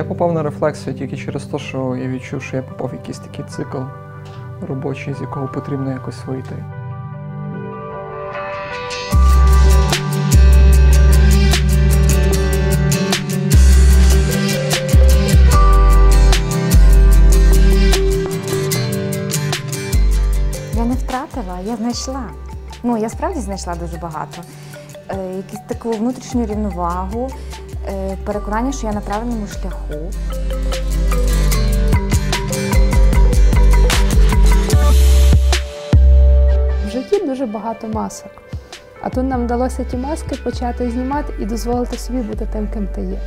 Я попав на рефлексію тільки через те, що я відчув, що я попав в якийсь такий цикл робочий, з якого потрібно якось вийти. Я не втратила, я знайшла. Ну, я справді знайшла дуже багато. Е, якусь таку внутрішню рівновагу, переконання, що я на правильному шляху. В житті дуже багато масок. А тут нам вдалося ті маски почати знімати і дозволити собі бути тим, ким ти є.